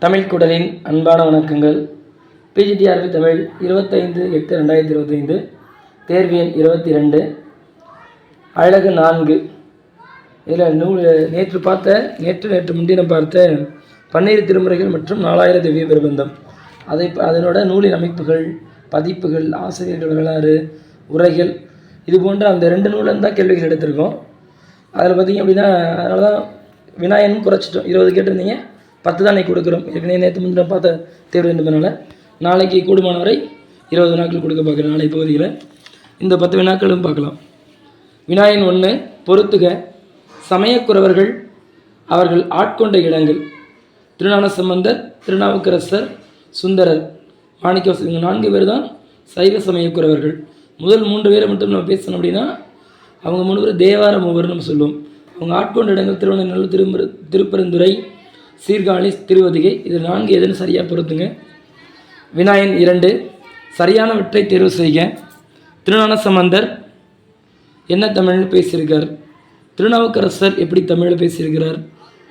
தமிழ் குடலின் அன்பான வணக்கங்கள். பிஜிடிஆர்பி தமிழ் இருபத்தைந்து எட்டு ரெண்டாயிரத்தி இருபத்தைந்து தேர்வு எண் இருபத்தி ரெண்டு அழகு நான்கு. இதில் நூல் நேற்று பார்த்த நேற்று நேற்று முன்தினம் பார்த்த பன்னீர் திருமுறைகள் மற்றும் நாலாயிர திவ்ய பிரபந்தம். அதை ப- அதனோட நூலின் அமைப்புகள் பதிப்புகள் ஆசிரியர்கள் வரலாறு உரைகள் இது போன்ற அந்த ரெண்டு நூலில் தான் கேள்விகள் எடுத்திருக்கோம். அதில் பார்த்தீங்க அப்படின்னா அதனால தான் விநாயகனும் குறைச்சிட்டோம். இருபது கேட்டிருந்தீங்க. பத்து தான் கொடுக்குறோம். ஏற்கனவே நேற்று முந்தின பார்த்த தேர்வு என்பதனால நாளைக்கு கூடுமான வரை இருபது வினாக்கள் கொடுக்க பார்க்குறேன். நாளை பகுதியில் இந்த பத்து வினாக்களும் பார்க்கலாம். விநாயகன் ஒன்று பொறுத்துக சமயக்குறவர்கள் அவர்கள் ஆட்கொண்ட இடங்கள். திருநான சம்பந்தர் திருநாவுக்கரசர் சுந்தரர் மாணிக்கவாசர் இவங்க நான்கு பேர் தான் சைவ சமயக்குறவர்கள். முதல் மூன்று பேரை மட்டும் நம்ம பேசணும் அப்படின்னா அவங்க மூணு பேர் தேவார மூவர்னு நம்ம சொல்லுவோம். அவங்க ஆட்கொண்ட இடங்கள் திருவண்ணநல்லூர் திருப்பர திருப்பரந்துரை சீர்காழி திருவதிகை இது நான்கு எதுன்னு சரியாக பொறுத்துங்க விநாயகன் இரண்டு சரியானவற்றை தேர்வு செய்க. திருநான சம்பந்தர் என்ன தமிழில் பேசியிருக்கார்? திருநாவுக்கரசர் எப்படி தமிழில் பேசியிருக்கிறார்?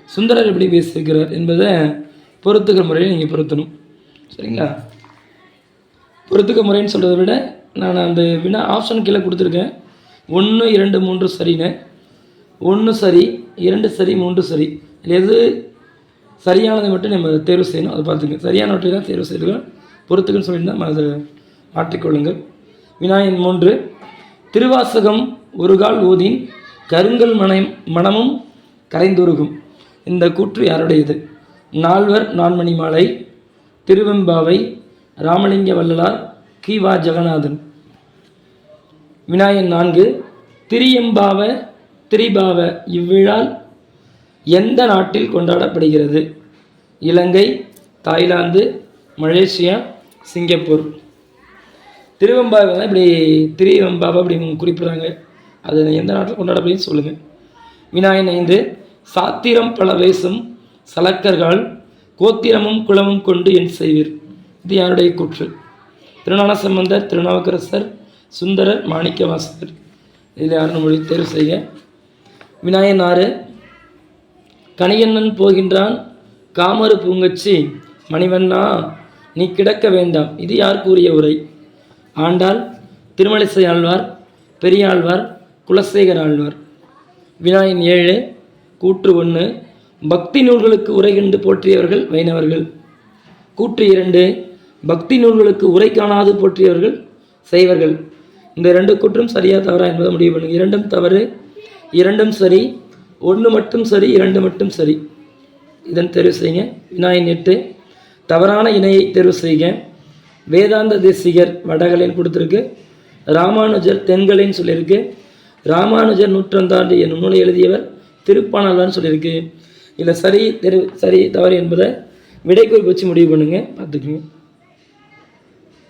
சுந்தரர் எப்படி பேசியிருக்கிறார் என்பதை பொறுத்துக்கிற முறையில் நீங்கள் பொருத்தணும். சரிங்களா? பொறுத்துக்க முறைன்னு சொல்கிறத விட நான் அந்த வினா ஆப்ஷன் கீழே கொடுத்துருக்கேன். ஒன்று இரண்டு மூன்று சரின்னு. ஒன்று சரி இரண்டு சரி மூன்று சரி. எது சரியானதை மட்டும் நம்ம தேர்வு செய்யணும். அதை பார்த்துங்க சரியானவற்றை தான் தேர்வு செய்துக்கலாம் பொறுத்துக்குன்னு சொல்லியிருந்தால் அதை மாற்றிக்கொள்ளுங்கள். விநாயகன் மூன்று திருவாசகம் ஒரு கால் ஓதின் கருங்கல் மனம் மனமும் கரைந்துருகும். இந்த கூற்று யாருடையது? நால்வர் நான்மணி மாலை திருவெம்பாவை ராமலிங்க வள்ளலார் கீவா ஜெகநாதன். விநாயகன் நான்கு திரியம்பாவ திரிபாவ இவ்விழால் எந்த நாட்டில் கொண்டாடப்படுகிறது? Ilangai Thailand Malaysia Singapore. Thiruvempavai தான் இப்படி திருவெம்பாவை அப்படி குறிப்பிடுறாங்க. அது எந்த நாட்டில் கொண்டாடப்படுதுன்னு சொல்லுங்கள் விநாயகன் ஐந்து சாத்திரம் பல வயசும் சலக்கர்கள் கோத்திரமும் குலமும் கொண்டு என் செய்வீர். இது யாருடைய கூற்று? திருநாள சம்பந்தர் திருநாவுக்கரசர் சுந்தரர் மாணிக்கவாசகர். இதில் யாரும் மொழி தேர்வு செய்ய. விநாயகன் ஆறு கணியண்ணன் போகின்றான். காமறு பூங்கச்சி மணிவண்ணா நீ கிடக்க வேண்டாம். இது யார் கூறிய உரை? ஆண்டாள் திருமலிசை ஆழ்வார் பெரியாழ்வார் குலசேகர் ஆழ்வார். வினாயின் ஏழு கூற்று ஒன்று பக்தி நூல்களுக்கு உரை கண்டு போற்றியவர்கள் வைணவர்கள். கூற்று இரண்டு பக்தி நூல்களுக்கு உரை காணாது போற்றியவர்கள் செய்வர்கள் இந்த ரெண்டு கூற்றும் சரியா தவறா என்பதை முடிவு பண்ணுங்க இரண்டும் தவறு இரண்டும் சரி ஒன்று மட்டும் சரி இரண்டு மட்டும் சரி. இதன் தெரிவு செய்யுங்க. விநாயகன் எட்டு தவறான இணையை தேர்வு செய்யுங்க வேதாந்த தேசிகர் வடகலைன்னு கொடுத்துருக்கு. ராமானுஜர் தென்கலைன்னு சொல்லியிருக்கு. ராமானுஜர் நூற்றந்தாண்டு என்னும் நூலை எழுதியவர் திருப்பானல்வான்னு சொல்லியிருக்கு. இதில் சரி தெரு சரி தவறு என்பதை விடைக்குறிப்பு வச்சு முடிவு பண்ணுங்க. பார்த்துக்குங்க.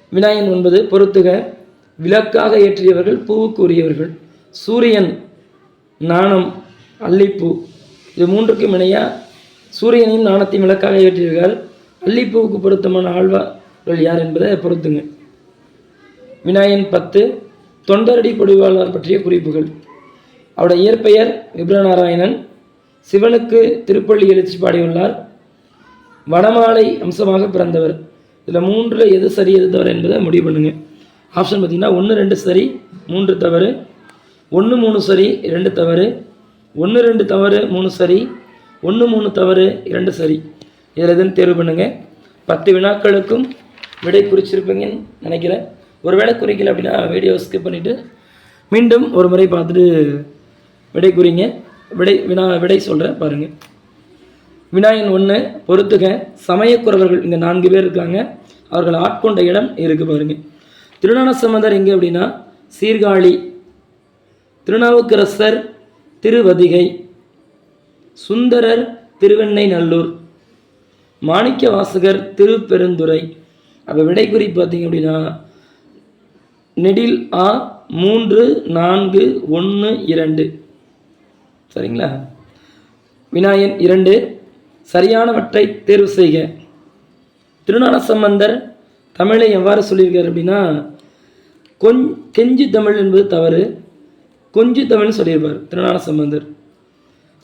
விநாயகன் ஒன்பது பொறுத்துக. விளக்காக ஏற்றியவர்கள் பூவுக்கு உரியவர்கள். சூரியன் நாணம் அல்லிப்பூ. இது மூன்றுக்கும் இணையாக சூரியனையும் நாணத்தையும் விளக்காக ஏற்றியவர்கள் அல்லிப்பூவுக்கு பொருத்தமான ஆழ்வார்கள் யார் என்பதை பொறுத்துங்க. விநாயகன் பத்து தொண்டரடி பொடிவாளர் பற்றிய குறிப்புகள். அவருடைய இயற்பெயர் விப்ரநாராயணன். சிவனுக்கு திருப்பள்ளி எழுச்சி பாடியுள்ளார். வடமாலை அம்சமாக பிறந்தவர். இதில் மூன்றில் எது சரி எது தவறு என்பதை முடிவு பண்ணுங்க. ஆப்ஷன் பார்த்தீங்கன்னா ஒன்று ரெண்டு சரி மூன்று தவறு. ஒன்று மூணு சரி ரெண்டு தவறு. ஒன்று ரெண்டு தவறு மூணு சரி. ஒன்று மூணு தவறு இரண்டு சரி. இதில் எதுன்னு தேர்வு பண்ணுங்கள் பத்து வினாக்களுக்கும் விடை குறிச்சிருப்பீங்கன்னு நினைக்கிறேன். ஒருவேளை குறிக்கல அப்படின்னா வீடியோ ஸ்கிப் பண்ணிவிட்டு மீண்டும் ஒரு முறை பார்த்துட்டு விடை குறிங்க. விடை வினா விடை சொல்கிறேன் பாருங்கள் விநாயகன் ஒன்று பொறுத்துக. சமயக்குறவர்கள் இங்கே நான்கு பேர் இருக்காங்க. அவர்கள் ஆட்கொண்ட இடம் இருக்குது பாருங்கள் திருநான சம்பந்தர் எங்கே அப்படின்னா சீர்காழி. திருநாவுக்கரசர் திருவதிகை சுந்தரர் திருவெண்ணை நல்லூர் மாணிக்க வாசகர் திருப்பெருந்துறை. அப்போ விடைக்குறி பார்த்தீங்க அப்படின்னா நெடில் ஆ மூன்று நான்கு ஒன்று இரண்டு. சரிங்களா? விநாயகன் இரண்டு சரியானவற்றை தேர்வு செய்க. திருநாள சம்பந்தர் தமிழை எவ்வாறு சொல்லியிருக்கார் அப்படின்னா கொஞ் கெஞ்சி தமிழ் என்பது தவறு. கொஞ்சி தமிழ்னு சொல்லியிருப்பார் திருநாள சம்பந்தர்.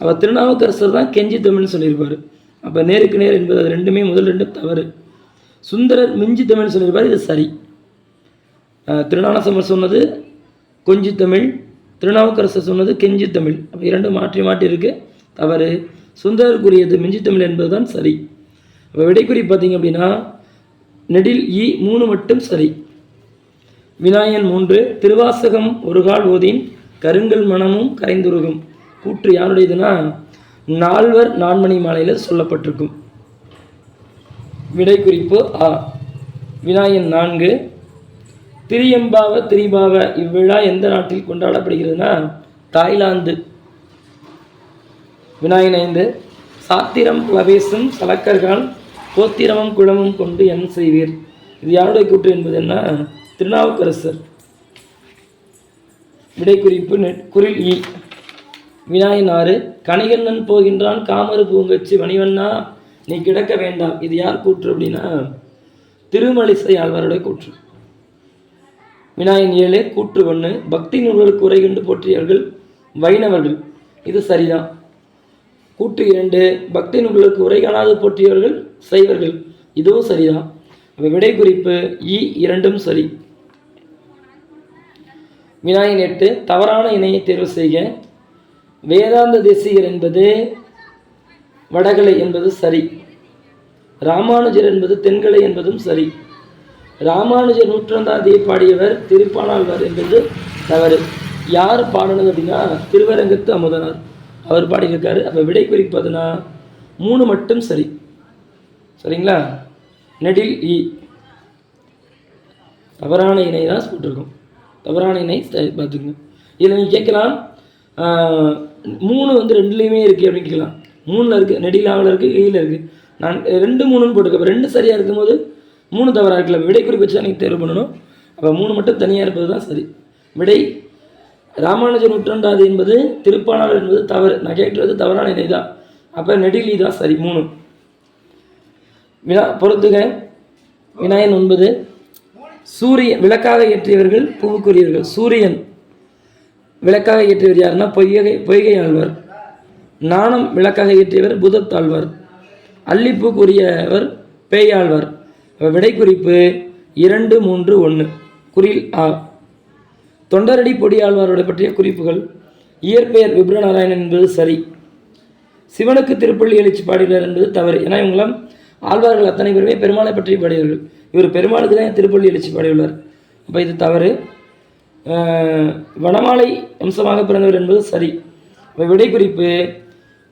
அவர் திருநாவுக்கரசர் தான் கெஞ்சி தமிழ்னு சொல்லியிருப்பார். அப்போ நேருக்கு நேர் என்பது அது ரெண்டுமே முதல் ரெண்டும் தவறு. சுந்தரர் மிஞ்சி தமிழ் சொல்லியிருப்பார் இது சரி. அஹ் சொன்னது கொஞ்சி தமிழ் திருநாவுக்கரசர் சொன்னது கெஞ்சி தமிழ் அப்போ இரண்டும் மாற்றி மாற்றி இருக்கு தவறு. சுந்தரர் கூறியது மிஞ்சி தமிழ் என்பதுதான் சரி. அப்போ விடைக்குறி பார்த்தீங்க அப்படின்னா நெடில் இ மூணு மட்டும் சரி. விநாயகன் மூன்று திருவாசகம் ஒரு கால் ஓதின் கருங்கல் மனமும் கரைந்துருகும். கூற்று யாருடையதுன்னா நால்வர் நான்மணி மாலையில் சொல்லப்பட்டிருக்கும். விடை குறிப்பு ஆ. விநாயகன் நான்கு. திரியம்பாவ திரிபாவ இவ்விழா எந்த நாட்டில் கொண்டாடப்படுகிறதுனா தாய்லாந்து. விநாயகன் ஐந்து. சாத்திரம் லவேசும் சலக்கர்கள் கோத்திரமும் குளமும் கொண்டு என்ன செய்வீர். இது யாருடைய கூற்று என்பது என்ன? திருநாவுக்கரசர். விடை குறிப்பு குரில் இ. விநாயகன் ஆறு கணிகண்ணன் போகின்றான் காமரு பூங்கச்சி மணிவண்ணா நீ கிடக்க வேண்டாம் இது யார் கூற்று? அப்படின்னா திருமலிசை ஆழ்வாருடைய கூற்று. விநாயகன் ஏழு கூற்று ஒன்று பக்தி நூல்களுக்கு உரை போற்றியவர்கள் வைணவர்கள். இது சரிதான். கூற்று இரண்டு பக்தி நூல்களுக்கு உரை காணாது போற்றியவர்கள் சைவர்கள். இதுவும் சரிதான். விடை குறிப்பு இ இரண்டும் சரி. வினாயின் எட்டு தவறான இணையை தேர்வு செய்க. வேதாந்த தேசிகர் என்பது வடகலை என்பது சரி. ராமானுஜர் என்பது தென்கலை என்பதும் சரி. ராமானுஜர் நூற்றந்தாதியை பாடியவர் திருப்பானாழ்வார் என்பது தவறு. யார் பாடினது அப்படின்னா திருவரங்கத்து அமுதனார். அவர் பாடியிருக்காரு. அப்போ விடை குறிப்பதுனா மூணு மட்டும் சரி. சரிங்களா? நெடில் இ. தவறான இணை தான் போட்டிருக்கோம். தவறான இணை பார்த்துக்கங்க. இதில் நீங்கள் கேட்கலாம் மூணு வந்து ரெண்டுலேயுமே இருக்குது அப்படின்னு கேட்கலாம். மூணில் இருக்குது நெடிலாவில் இருக்குது ஈயில் இருக்குது நான் ரெண்டு மூணுன்னு போட்டிருக்கேன். ரெண்டு சரியாக இருக்கும்போது மூணு தவறாக இருக்குல்ல. விடை குறிப்பு வச்சு தான் நீங்கள் தேர்வு பண்ணணும். அப்போ மூணு மட்டும் தனியாக இருப்பது தான் சரி. விடை ராமானுஜன் நூற்றாண்டாது என்பது திருப்பாணார் என்பது தவறு. நான் கேட்குறது தவறான இணை தான். அப்போ நெடிலி தான் சரி மூணு. வினா பொறுத்துக. விநாயகன் ஒன்பது சூரியன் விளக்காக ஏற்றியவர்கள் பூவுக்குரியவர்கள் சூரியன் விளக்காக ஏற்றியவர் யாருன்னா பொய்கை பொய்கை ஆழ்வார். நாணம் விளக்காக ஏற்றியவர் புதத்தாழ்வார். அல்லிப்பூக்குரியவர் பேயாழ்வார். அப்ப விடை குறிப்பு இரண்டு மூன்று ஒன்று குறில் ஆ. தொண்டரடி பொடியாழ்வாரோட பற்றிய குறிப்புகள். இயற்பெயர் விப்ரநாராயணன் என்பது சரி. சிவனுக்கு திருப்பள்ளி எழுச்சி பாடுகிறார் என்பது தவறு. ஏன்னா இவங்களாம் ஆழ்வார்கள் அத்தனை பேருமே பெருமாளை பற்றி பாடியவர்கள். இவர் பெருமாளுக்கு தான் திருப்பள்ளி எழுச்சி பாடியுள்ளார். அப்போ இது தவறு. வனமாலை அம்சமாக பிறந்தவர் என்பது சரி. இப்போ விடை குறிப்பு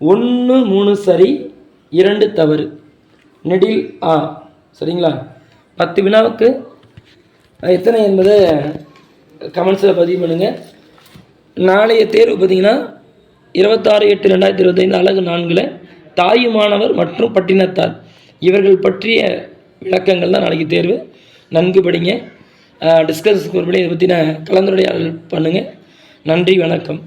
ஒன்று மூணு சரி இரண்டு தவறு. நெடில் ஆ சரிங்களா? பத்து வினாவுக்கு எத்தனை என்பதை கமெண்ட்ஸில் பதிவு பண்ணுங்கள் நாளைய தேர்வு பார்த்தீங்கன்னா இருபத்தாறு எட்டு ரெண்டாயிரத்தி இருபத்தைந்து அழகு நான்கில் தாயுமானவர் மற்றும் பட்டினத்தார். இவர்கள் பற்றிய விளக்கங்கள் தான் நாளைக்கு தேர்வு. நன்கு படிங்க. டிஸ்கஸ் ஒருபடி இதை பற்றின கலந்துரையாடல் பண்ணுங்கள் நன்றி வணக்கம்.